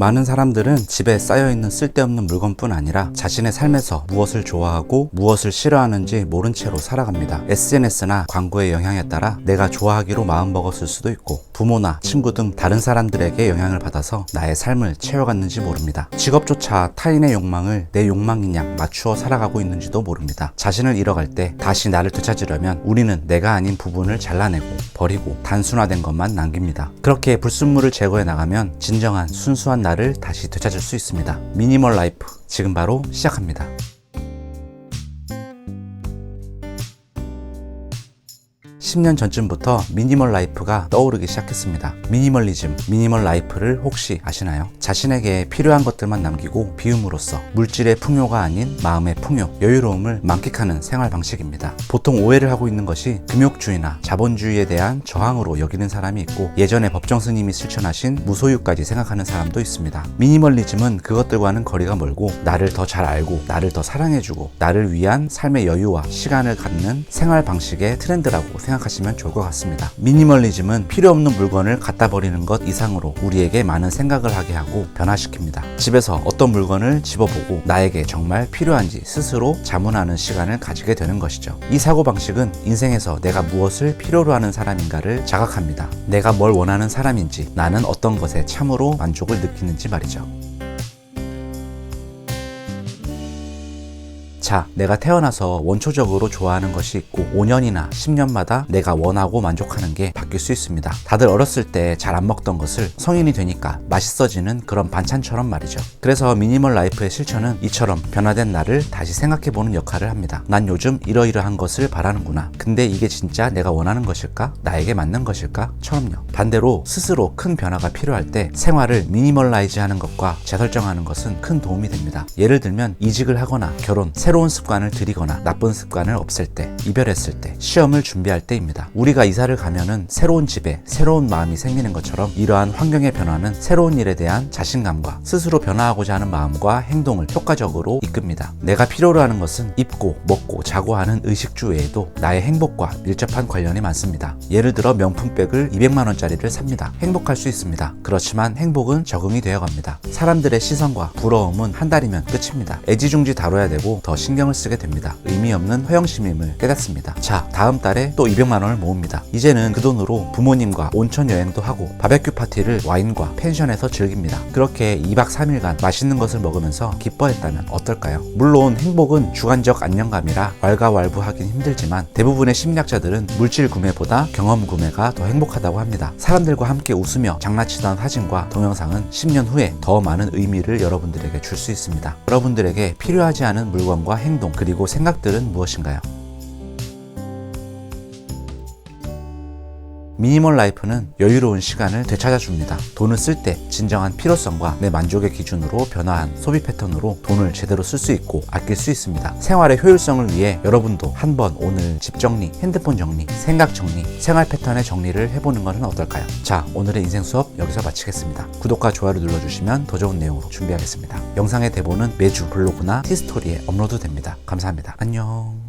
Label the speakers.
Speaker 1: 많은 사람들은 집에 쌓여있는 쓸데없는 물건뿐 아니라 자신의 삶에서 무엇을 좋아하고 무엇을 싫어하는지 모른 채로 살아갑니다. SNS나 광고의 영향에 따라 내가 좋아하기로 마음먹었을 수도 있고 부모나 친구 등 다른 사람들에게 영향을 받아서 나의 삶을 채워갔는지 모릅니다. 직업조차 타인의 욕망을 내 욕망인 양 맞추어 살아가고 있는지도 모릅니다. 자신을 잃어갈 때 다시 나를 되찾으려면 우리는 내가 아닌 부분을 잘라내고 버리고 단순화된 것만 남깁니다. 그렇게 불순물을 제거해 나가면 진정한 순수한 나를 다시 되찾을 수 있습니다. 미니멀 라이프 지금 바로 시작합니다. 10년 전쯤부터 미니멀 라이프가 떠오르기 시작했습니다. 미니멀리즘, 미니멀 라이프를 혹시 아시나요? 자신에게 필요한 것들만 남기고 비움으로써 물질의 풍요가 아닌 마음의 풍요, 여유로움을 만끽하는 생활 방식입니다. 보통 오해를 하고 있는 것이 금욕주의나 자본주의에 대한 저항으로 여기는 사람이 있고 예전에 법정 스님이 실천하신 무소유까지 생각하는 사람도 있습니다. 미니멀리즘은 그것들과는 거리가 멀고 나를 더 잘 알고 나를 더 사랑해주고 나를 위한 삶의 여유와 시간을 갖는 생활 방식의 트렌드라고 생각 하시면 좋을 것 같습니다. 미니멀리즘은 필요 없는 물건을 갖다 버리는 것 이상으로 우리에게 많은 생각을 하게 하고 변화시킵니다. 집에서 어떤 물건을 집어보고 나에게 정말 필요한지 스스로 자문하는 시간을 가지게 되는 것이죠. 이 사고방식은 인생에서 내가 무엇을 필요로 하는 사람인가를 자각합니다. 내가 뭘 원하는 사람인지 나는 어떤 것에 참으로 만족을 느끼는지 말이죠. 자, 내가 태어나서 원초적으로 좋아하는 것이 있고 5년이나 10년마다 내가 원하고 만족하는 게 바뀔 수 있습니다. 다들 어렸을 때 잘 안 먹던 것을 성인이 되니까 맛있어지는 그런 반찬처럼 말이죠. 그래서 미니멀 라이프의 실천은 이처럼 변화된 나를 다시 생각해보는 역할을 합니다. 난 요즘 이러이러한 것을 바라는구나. 근데 이게 진짜 내가 원하는 것일까? 나에게 맞는 것일까? 처럼요. 반대로 스스로 큰 변화가 필요할 때 생활을 미니멀라이즈 하는 것과 재설정하는 것은 큰 도움이 됩니다. 예를 들면 이직을 하거나 결혼, 새로운 습관을 들이거나 나쁜 습관을 없앨 때, 이별했을 때, 시험을 준비할 때입니다. 우리가 이사를 가면은 새로운 집에 새로운 마음이 생기는 것처럼 이러한 환경의 변화는 새로운 일에 대한 자신감과 스스로 변화하고자 하는 마음과 행동을 효과적으로 이끕니다. 내가 필요로 하는 것은 입고, 먹고, 자고 하는 의식주 외에도 나의 행복과 밀접한 관련이 많습니다. 예를 들어 명품백을 200만원짜리를 삽니다. 행복할 수 있습니다. 그렇지만 행복은 적응이 되어 갑니다. 사람들의 시선과 부러움은 한 달이면 끝입니다. 애지중지 다뤄야 되고 더 신경을 쓰게 됩니다. 의미 없는 허영심임을 깨닫습니다. 자, 다음 달에 또 200만 원을 모읍니다. 이제는 그 돈으로 부모님과 온천 여행도 하고 바베큐 파티를 와인과 펜션에서 즐깁니다. 그렇게 2박 3일간 맛있는 것을 먹으면서 기뻐했다면 어떨까요? 물론 행복은 주관적 안정감이라 왈가왈부하긴 힘들지만 대부분의 심리학자들은 물질 구매보다 경험 구매가 더 행복하다고 합니다. 사람들과 함께 웃으며 장난치던 사진과 동영상은 10년 후에 더 많은 의미를 여러분들에게 줄 수 있습니다. 여러분들에게 필요하지 않은 물건 과 행동 그리고 생각들은 무엇인가요? 미니멀 라이프는 여유로운 시간을 되찾아줍니다. 돈을 쓸 때 진정한 필요성과 내 만족의 기준으로 변화한 소비 패턴으로 돈을 제대로 쓸 수 있고 아낄 수 있습니다. 생활의 효율성을 위해 여러분도 한번 오늘 집 정리, 핸드폰 정리, 생각 정리, 생활 패턴의 정리를 해보는 것은 어떨까요? 자, 오늘의 인생 수업 여기서 마치겠습니다. 구독과 좋아요를 눌러주시면 더 좋은 내용으로 준비하겠습니다. 영상의 대본은 매주 블로그나 티스토리에 업로드됩니다. 감사합니다. 안녕.